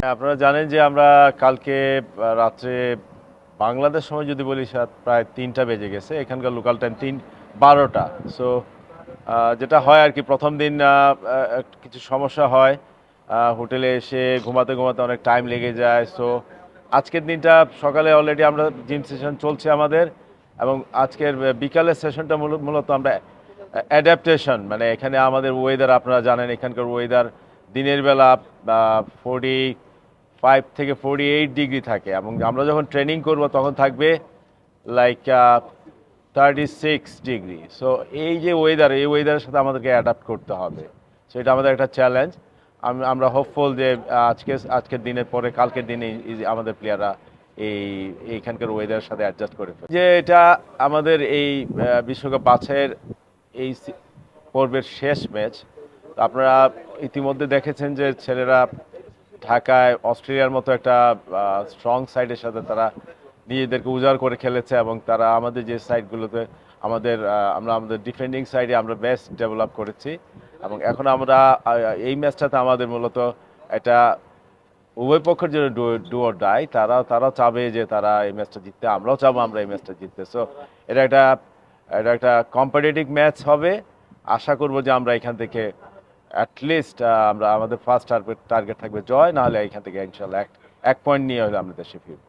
হ্যাঁ, আপনারা জানেন যে আমরা কালকে রাত্রে বাংলাদেশ সময় যদি বলি সাত প্রায় তিনটা বেজে গেছে। এখানকার লোকাল টাইম তিন বারোটা। সো যেটা হয় আর কি প্রথম দিন কিছু সমস্যা হয়। হোটেলে এসে ঘুমাতে ঘুমাতে অনেক টাইম লেগে যায়। সো আজকের দিনটা সকালে অলরেডি আমরা জিম সেশন চলছে আমাদের। এবং আজকের বিকালের সেশনটা মূলত আমরা অ্যাডাপ্টেশন মানে এখানে আমাদের ওয়েদার আপনারা জানেন, এখানকার ওয়েদার দিনের বেলা ফোর্টি ফাইভ থেকে ফোর্টি এইট ডিগ্রি থাকে এবং আমরা যখন ট্রেনিং করব তখন থাকবে like thirty six degree so এই যে ওয়েদার এই ওয়েদারের সাথে আমাদেরকে অ্যাডাপ্ট করতে হবে। সো এটা আমাদের একটা চ্যালেঞ্জ আমরা হোপফুল যে, আজকে, আজকের দিনের পরে, কালকের দিনে আমাদের প্লেয়াররা এই, এইখানকার ওয়েদারের সাথে অ্যাডজাস্ট করে ফেলে যে এটা আমাদের এই বিশ্বকাপ বাছাইয়ের এই পর্বের শেষ ম্যাচ আপনারা ইতিমধ্যে দেখেছেন যে ছেলেরা ঢাকায় অস্ট্রেলিয়ার মতো একটা স্ট্রং সাইডের সাথে তারা নিজেদেরকে উজাড় করে খেলেছে এবং তারা আমাদের যে সাইডগুলোতে আমাদের আমরা আমাদের ডিফেন্ডিং সাইডে আমরা বেস্ট ডেভেলপ করেছি। এবং এখন আমরা এই ম্যাচটাতে আমাদের মূলত এটা উভয় পক্ষের জন্য ডুয়ার ডাই তারা তারা চাবে যে তারা এই ম্যাচটা জিততে, আমরাও চাবো আমরা এই ম্যাচটা জিততে। সো এটা একটা এটা একটা কম্পিটিটিভ ম্যাচ হবে। আশা করব যে আমরা এখান থেকে অ্যাটলিস্ট আমরা আমাদের ফার্স্ট টার্গেট টার্গেট থাকবে জয়, নাহলে এখান থেকে ইনশাল্লাহ এক এক পয়েন্ট নিয়ে হলে আমরা দেশে ফিরবো।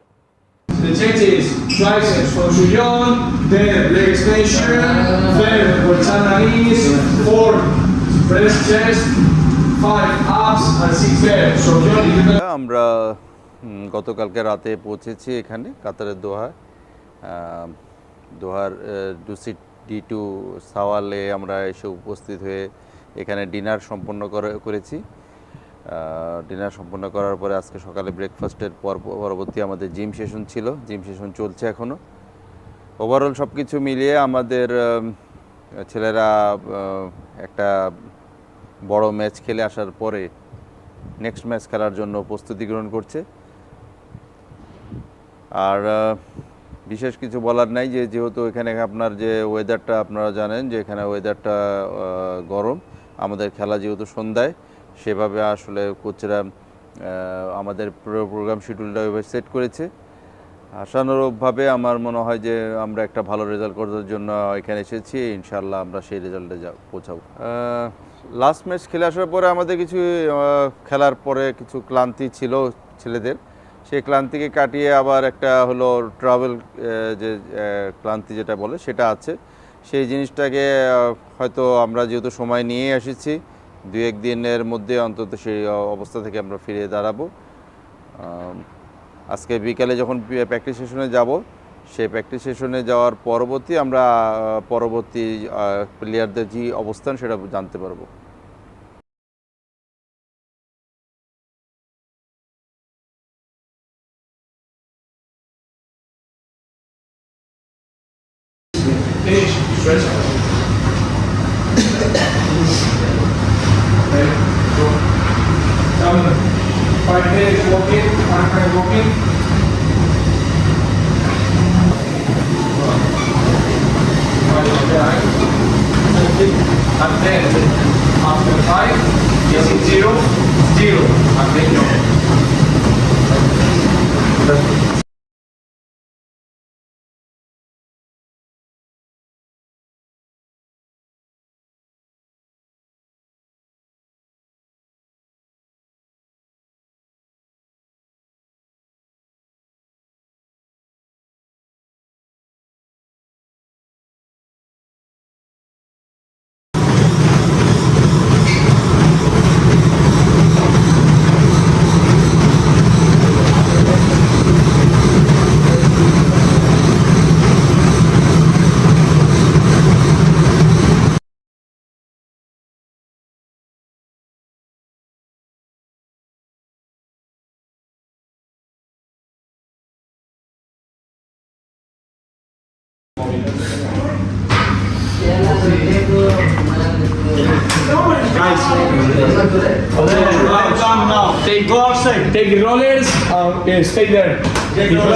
Five. আমরা গতকালকে রাতে পৌঁছেছি এখানে কাতারের আহ, দোহার ডুসিট ডি টু সাওয়ালে আমরা এসে উপস্থিত হয়ে এখানে ডিনার সম্পন্ন করে- করেছি। ডিনার সম্পন্ন করার পরে আজকে সকালে ব্রেকফাস্টের পর পরবর্তী আমাদের জিম সেশন ছিল। জিম সেশন চলছে এখনও ওভারঅল সব কিছু মিলিয়ে আমাদের ছেলেরা একটা বড় ম্যাচ খেলে আসার পরে নেক্সট ম্যাচ খেলার জন্য প্রস্তুতি গ্রহণ করছে। আর বিশেষ কিছু বলার নাই যে, যেহেতু এখানে আপনার যে ওয়েদারটা আপনারা জানেন যে, এখানে ওয়েদারটা গরম, আমাদের খেলা যেহেতু সন্ধ্যায়, সেভাবে আসলে কোচরা আমাদের প্রোগ্রাম শিডিউলটা ওইভাবে সেট করেছে। আশানুরূপভাবে আমার মনে হয় যে, আমরা একটা ভালো রেজাল্ট করার জন্য এখানে এসেছি ইনশাল্লাহ আমরা সেই রেজাল্টে যা, পৌঁছাবো। লাস্ট ম্যাচ খেলে আসার পরে আমাদের কিছু খেলার পরে কিছু ক্লান্তি ছিল ছেলেদের। সেই ক্লান্তিকে কাটিয়ে আবার একটা হলো ট্রাভেল যে ক্লান্তি যেটা বলে সেটা আছে। সেই জিনিসটাকে হয়তো আমরা যেহেতু সময় নিয়ে এসেছি দু এক দিনের মধ্যে অন্তত সেই অবস্থা থেকে আমরা ফিরে দাঁড়াবো। আজকে বিকালে যখন প্র্যাকটিস সেশনে যাব সেই প্র্যাকটিস সেশনে যাওয়ার পরবর্তী আমরা পরবর্তী প্লেয়ারদের যে অবস্থান সেটা জানতে পারব। and then after 5 is see 0, 0, and then no. Go outside. Take the rollers, uh, yes, take them. Take the rollers.